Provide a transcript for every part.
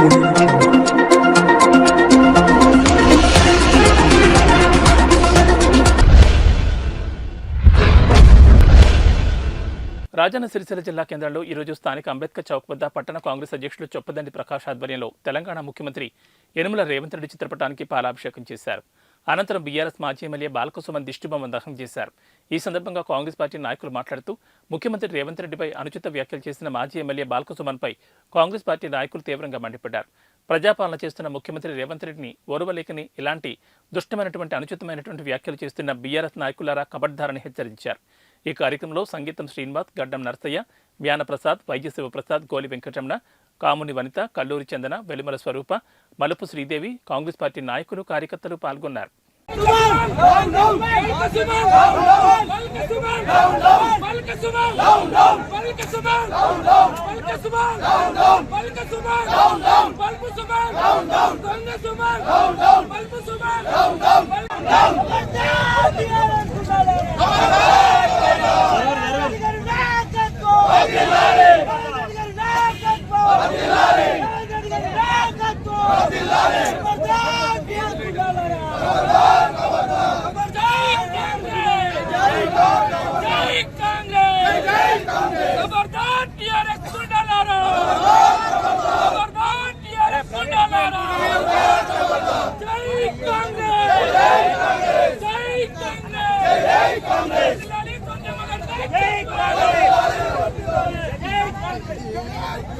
రాజన్న సిరిసిల్ల జిల్లా కేంద్రంలో ఈరోజు స్థానిక అంబేద్కర్ చౌక్ వద్ద పట్టణ కాంగ్రెస్ అధ్యక్షులు చొప్పదండి ప్రకాష్ ఆధ్వర్యంలో తెలంగాణ ముఖ్యమంత్రి యనుమల రేవంత్ రెడ్డి చిత్రపటానికి పాలాభిషేకం చేశారు. అనంతరం బీఆర్ఎస్ మాజీ ఎమ్మెల్యే బాలకుసుమన్ దిష్టిబొమ్మ దహనం చేశారు. ఈ సందర్భంగా కాంగ్రెస్ పార్టీ నాయకులు మాట్లాడుతూ ముఖ్యమంత్రి రేవంత్ రెడ్డిపై అనుచిత వ్యాఖ్యలు చేసిన మాజీ ఎమ్మెల్యే బాలకుసుమన్పై కాంగ్రెస్ పార్టీ నాయకులు తీవ్రంగా మండిపడ్డారు. ప్రజాపాలన చేస్తున్న ముఖ్యమంత్రి రేవంత్ రెడ్డిని ఓర్వలేకని ఇలాంటి దుష్టమైనటువంటి అనుచితమైనటువంటి వ్యాఖ్యలు చేస్తున్న బీఆర్ఎస్ నాయకులారా కబడ్దారని హెచ్చరించారు. ఈ కార్యక్రమంలో సంగీతం శ్రీనివాస్ గడ్డం నరసయ్య వ్యానప్రసాద్ వైద్య శివప్రసాద్ గోలి వెంకటరమణ కాముని వనిత కల్లూరి చందన వెలిమల స్వరూప మలుపు శ్రీదేవి కాంగ్రెస్ పార్టీ నాయకులు కార్యకర్తలు పాల్గొన్నారు ఖబర్దార్ టిఆర్ఎస్ గుండాలారా ఖబర్దార్ టిఆర్ఎస్ గుండాలారా జై కాంగ్రెస్ జై కాంగ్రెస్ జై కాంగ్రెస్ లాలి సోనియా మగర్ జై కాంగ్రెస్ జై కాంగ్రెస్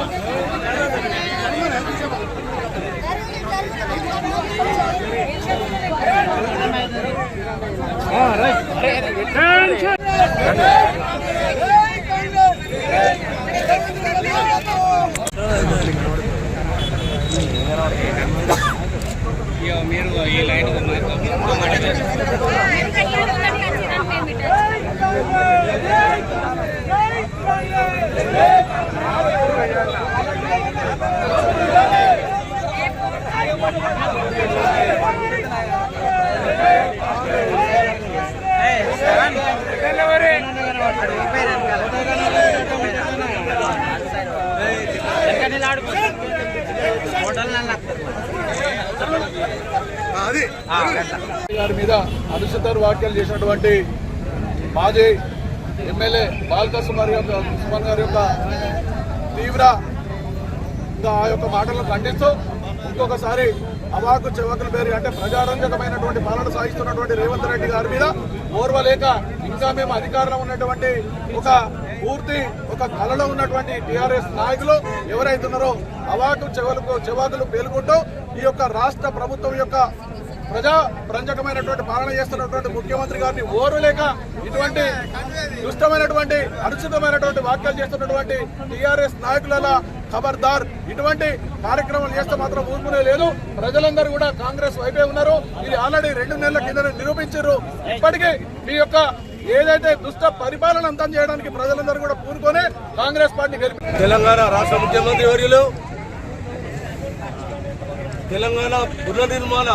కాంగ్రెస్ జై కాంగ్రెస్ గారి మీద అనుచిత వ్యాఖ్యలు చేసినటువంటి మాజీ ఎమ్మెల్యే బాలక సుమార్ యొక్క సుమన్ గారి యొక్క తీవ్ర ఆ యొక్క మాటలను ఖండిస్తూ ఇంకొకసారి అవాకు చెవకుల పేరు అంటే ప్రజారంజకమైనటువంటి పాలన సాగిస్తున్నటువంటి రేవంత్ రెడ్డి గారి మీద ఓర్వలేక ఇంకా మేము అధికారంలో ఉన్నటువంటి ఒక పూర్తి ఒక కళలో ఉన్నటువంటి టిఆర్ఎస్ నాయకులు ఎవరైతున్నారో అవాకు చెవలకు చెవాకులు పేలుకుంటూ ఈ యొక్క రాష్ట్ర ప్రభుత్వం యొక్క ప్రజా రంజకమైనటువంటి పాలన చేస్తున్నటువంటి ముఖ్యమంత్రి గారిని ఓరులేక ఇటువంటి దుష్టమైనటువంటి అనుచితమైనటువంటి వ్యాఖ్యలు చేస్తున్నటువంటి టీఆర్ఎస్ నాయకుల ఖబర్దార్ ఇటువంటి కార్యక్రమాలు చేస్తే మాత్రం ఊరుకునే లేదు. ప్రజలందరూ కూడా కాంగ్రెస్ వైపే ఉన్నారు. ఇది ఆల్రెడీ రెండు నెలల కింద నిరూపించారు. ఇప్పటికీ మీ యొక్క ఏదైతే దుష్ట పరిపాలన అంతం చేయడానికి ప్రజలందరూ కూడా పూనుకొని కాంగ్రెస్ పార్టీ గెలిపి తెలంగాణ రాష్ట్ర ముఖ్యమంత్రి వర్యులు తెలంగాణ పునర్నిర్మాణ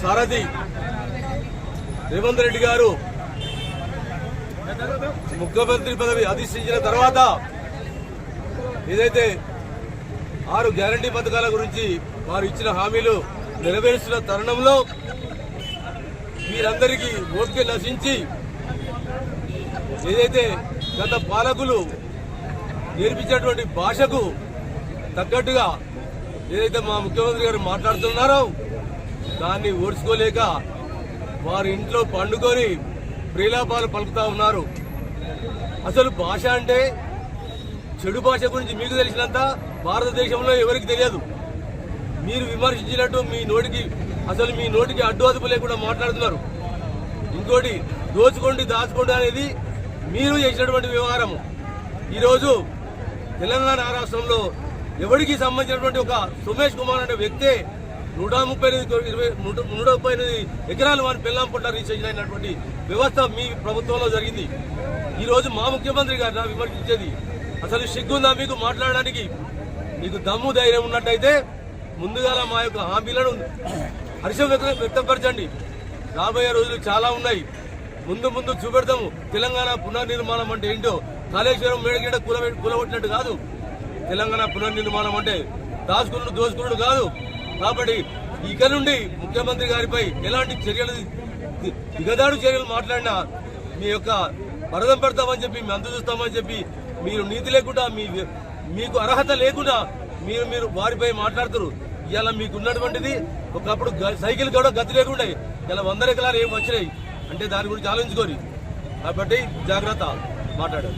సారథి రేవంత్ రెడ్డి గారు ముఖ్యమంత్రి పదవి అధిష్ఠించిన తర్వాత ఏదైతే ఆరు గ్యారంటీ పథకాల గురించి వారు ఇచ్చిన హామీలు నెరవేరుస్తున్న తరుణంలో వీరందరికీ ఓపిక నశించి ఏదైతే గత పాలకులు నేర్పించినటువంటి భాషకు తగ్గట్టుగా ఏదైతే మా ముఖ్యమంత్రి గారు మాట్లాడుతున్నారో దాన్ని ఓడ్చుకోలేక వారి ఇంట్లో పండుకొని ప్రేలాపాలు పలుకుతా ఉన్నారు. అసలు భాష అంటే చెడు భాష గురించి మీకు తెలిసినంత భారతదేశంలో ఎవరికి తెలియదు. మీరు విమర్శించినట్టు మీ నోటికి అసలు మీ నోటికి అడ్డు అదుపు లేకుండా మాట్లాడుతున్నారు. ఇంకోటి దోచుకోండి దాచుకోండి అనేది మీరు చేసినటువంటి వ్యవహారము. ఈరోజు తెలంగాణ రాష్ట్రంలో ఎవరికి సంబంధించినటువంటి ఒక సుమేష్ కుమార్ అనే వ్యక్తే నూట ముప్పై ఎనిమిది ఇరవై నూట ముప్పై ఎనిమిది ఎకరాలు వారి పెళ్ళాం పట్ల రీఛార్జ్ అయినటువంటి వ్యవస్థ మీ ప్రభుత్వంలో జరిగింది. ఈ రోజు మా ముఖ్యమంత్రి గారు నా విమర్శించేది అసలు సిగ్గుందా మీకు మాట్లాడడానికి? మీకు దమ్ము ధైర్యం ఉన్నట్టయితే ముందుగా మా యొక్క హామీలను హర్షం వ్యక్త- వ్యక్తపరచండి. రాబోయే రోజులు చాలా ఉన్నాయి. ముందు ముందు చూపెడతాము. తెలంగాణ పునర్నిర్మాణం అంటే ఏంటో? కాళేశ్వరం మేడగీడ కూల కూలగొట్టినట్టు కాదు. తెలంగాణ పునర్నిర్మాణం అంటే దాసుకురుడు దోసుకురుడు కాదు. కాబట్టి ఇక నుండి ముఖ్యమంత్రి గారిపై ఎలాంటి చర్యలు దిగదాడు చర్యలు మాట్లాడినా మీ యొక్క వరదం పెడతామని చెప్పి మేము అంత చూస్తామని చెప్పి మీరు నీతి లేకుండా మీ మీకు అర్హత లేకుండా మీరు మీరు వారిపై మాట్లాడుతారు. ఇలా మీకు ఉన్నటువంటిది ఒకప్పుడు సైకిల్ కూడా గతి లేకుండా. ఇలా వందల ఎకరాలు ఏమి వచ్చినాయి? అంటే దాని గురించి ఆలోచించుకోరి. కాబట్టి జాగ్రత్త మాట్లాడారు